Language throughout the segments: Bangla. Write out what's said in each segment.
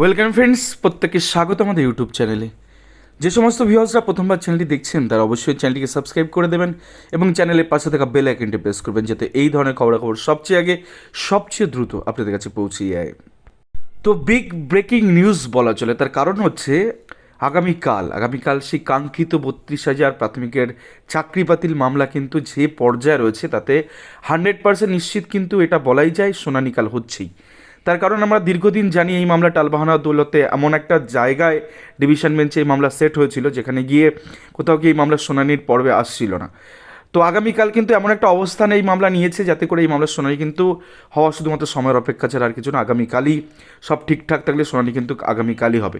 ওয়েলকাম ফ্রেন্ডস প্রত্যেককে স্বাগত আমাদের ইউটিউব চ্যানেলে যে সমস্ত ভিউয়ার্সরা প্রথমবার চ্যানেলটি দেখছেন, তারা অবশ্যই চ্যানেলটিকে সাবস্ক্রাইব করে দেবেন এবং চ্যানেলের পাশে থাকা বেল আইকনটি প্রেস করবেন যাতে এই ধরনের খবরাখবর সবচেয়ে আগে, সবচেয়ে দ্রুত আপনাদের কাছে পৌঁছে যায়। তো বিগ ব্রেকিং নিউজ বলা চলে। তার কারণ হচ্ছে, আগামীকাল আগামীকাল সেই কাঙ্ক্ষিত বত্রিশ হাজার প্রাথমিকের চাকরি বাতিল মামলা কিন্তু যে পর্যায়ে রয়েছে, তাতে হান্ড্রেড পার্সেন্ট নিশ্চিত কিন্তু এটা বলাই যায় শুনানিকাল হচ্ছেই। তার কারণ আমরা দীর্ঘদিন জানি এই মামলা টালবাহানা দৌলতে এমন একটা জায়গায় ডিভিশন বেঞ্চে এই মামলা সেট হয়েছিল, যেখানে গিয়ে কোথাও কি এই মামলার শুনানির পর্বে আসছিল না। তো আগামীকাল কিন্তু এমন একটা অবস্থান এই মামলা নিয়েছে, যাতে করে এই মামলার শুনানি কিন্তু হওয়া শুধুমাত্র সময়ের অপেক্ষা ছাড়া আর কিছু না। আগামীকালই সব ঠিকঠাক থাকলে শুনানি কিন্তু আগামীকালই হবে।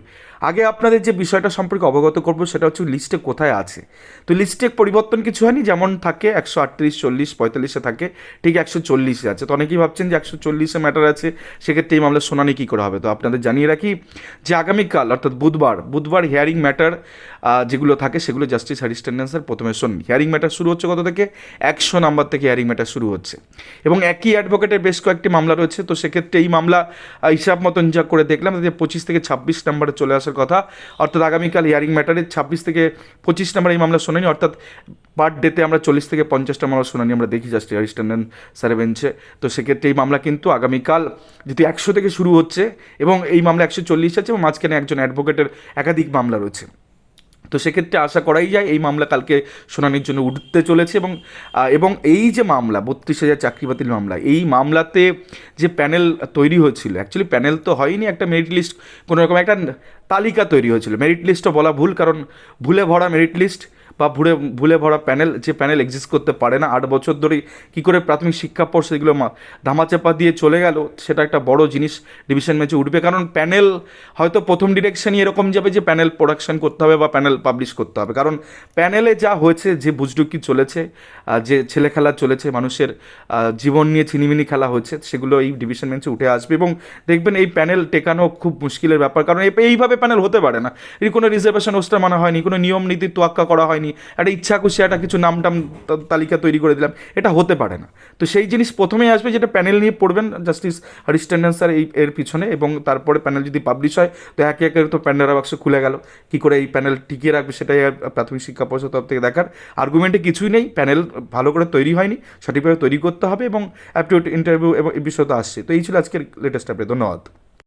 আগে আপনাদের যে বিষয়টা সম্পর্কে অবগত করব সেটা হচ্ছে লিস্টে কোথায় আছে। তো লিস্টে পরিবর্তন কিছু হয়নি, যেমন থাকে একশো আটত্রিশ, চল্লিশ, পঁয়তাল্লিশে থাকে, ঠিক একশো চল্লিশে আছে। তো অনেকেই ভাবছেন যে একশো চল্লিশে ম্যাটার আছে, সেক্ষেত্রে এই মামলার শুনানি কী করে হবে? তো আপনাদের জানিয়ে রাখি যে আগামীকাল, অর্থাৎ বুধবার বুধবার হিয়ারিং ম্যাটার যেগুলো থাকে সেগুলো জাস্টিস হ্যারিস টেন্ডেন্সের প্রথমে শোন হিয়ারিং ম্যাটার শুরু হচ্ছে কত থেকে একশো নাম্বার থেকে হিয়ারিং ম্যাটার শুরু হচ্ছে। এবং একই অ্যাডভোকেটের বেশ কয়েকটি মামলা রয়েছে, তো সেক্ষেত্রে এই মামলা হিসাব মতন যা করে দেখলাম যে পঁচিশ থেকে ছাব্বিশ নাম্বারে চলে আসার কথা। অর্থাৎ আগামীকাল হিয়ারিং ম্যাটারে ছাব্বিশ থেকে পঁচিশ নাম্বার এই মামলা শুনানি, অর্থাৎ পার ডেতে আমরা চল্লিশ থেকে পঞ্চাশটা মামলা শুনানি আমরা দেখি, জাস্ট হ্যারিস টেন্ডেন স্যারের বেঞ্চে তো সেক্ষেত্রে এই মামলা কিন্তু আগামীকাল যেহেতু একশো থেকে শুরু হচ্ছে, এবং এই মামলা একশো চল্লিশ আছে, এবং মাঝখানে একজন অ্যাডভোকেটের একাধিক মামলা রয়েছে। তো সেক্ষেত্রে আশা করাই যায় এই মামলা কালকে শুনানির জন্য উঠতে চলেছে এবং এবং এই যে মামলা, বত্রিশ হাজার চাকরি বাতিল মামলা, এই মামলাতে যে প্যানেল তৈরি হয়েছিল অ্যাকচুয়ালি প্যানেল তো হয়নি, একটা মেরিট লিস্ট কোনোরকম একটা তালিকা তৈরি হয়েছিল। মেরিট লিস্টও বলা ভুল, কারণ ভুলে ভরা মেরিট লিস্ট বা ভুলে ভুলে ভরা প্যানেল, যে প্যানেল এক্সিস্ট করতে পারে না, আট বছর ধরে কী করে প্রাথমিক শিক্ষা পর্ষদ এগুলো ধামাচাপা দিয়ে চলে গেল, সেটা একটা বড় জিনিস ডিভিশন ম্যাচে উঠবে। কারণ প্যানেল হয়তো প্রথম ডিরেকশনই এরকম যাবে যে প্যানেল প্রোডাকশন করতে হবে বা প্যানেল পাবলিশ করতে হবে। কারণ প্যানেলে যা হয়েছে, যে বুজডুকি চলেছে যে ছেলে খেলা চলেছে, মানুষের জীবন নিয়ে ছিনিমিনি খেলা হয়েছে, সেগুলো এই ডিভিশন ম্যাচে উঠে আসবে। এবং দেখবেন এই প্যানেল টেকানো খুব মুশকিলের ব্যাপার। কারণ এইভাবে প্যানেল হতে পারে না। এর কোনো রিজার্ভেশন ওস্টার মানা হয়নি, কোনো নিয়ম নীতি তোয়াক্কা করা হয়নি। একটা ইচ্ছা খুশি একটা কিছু নাম টাম তালিকা তৈরি করে দিলাম, এটা হতে পারে না। তো সেই জিনিস প্রথমেই আসবে যেটা প্যানেল নিয়ে পড়বেন, জাস্টিস হরিশ টেন্ডেন স্যার এই, এর পিছনে এবং তারপরে প্যানেল যদি পাবলিশ হয়, তো একে একে তো প্যান্ডারা বাক্স খুলে গেল, কী করে এই প্যানেল টিকিয়ে রাখবে সেটাই প্রাথমিক শিক্ষা পর্ষদ তরফ থেকে দেখার। আর্গুমেন্টে কিছুই নেই, প্যানেল ভালো করে তৈরি হয়নি, সঠিকভাবে তৈরি করতে হবে এবং অ্যাপটিউড ইন্টারভিউ এবং এই বিষয় তো আসছে। তো এই ছিল আজকের লেটেস্ট আপডেট ধন্যবাদ।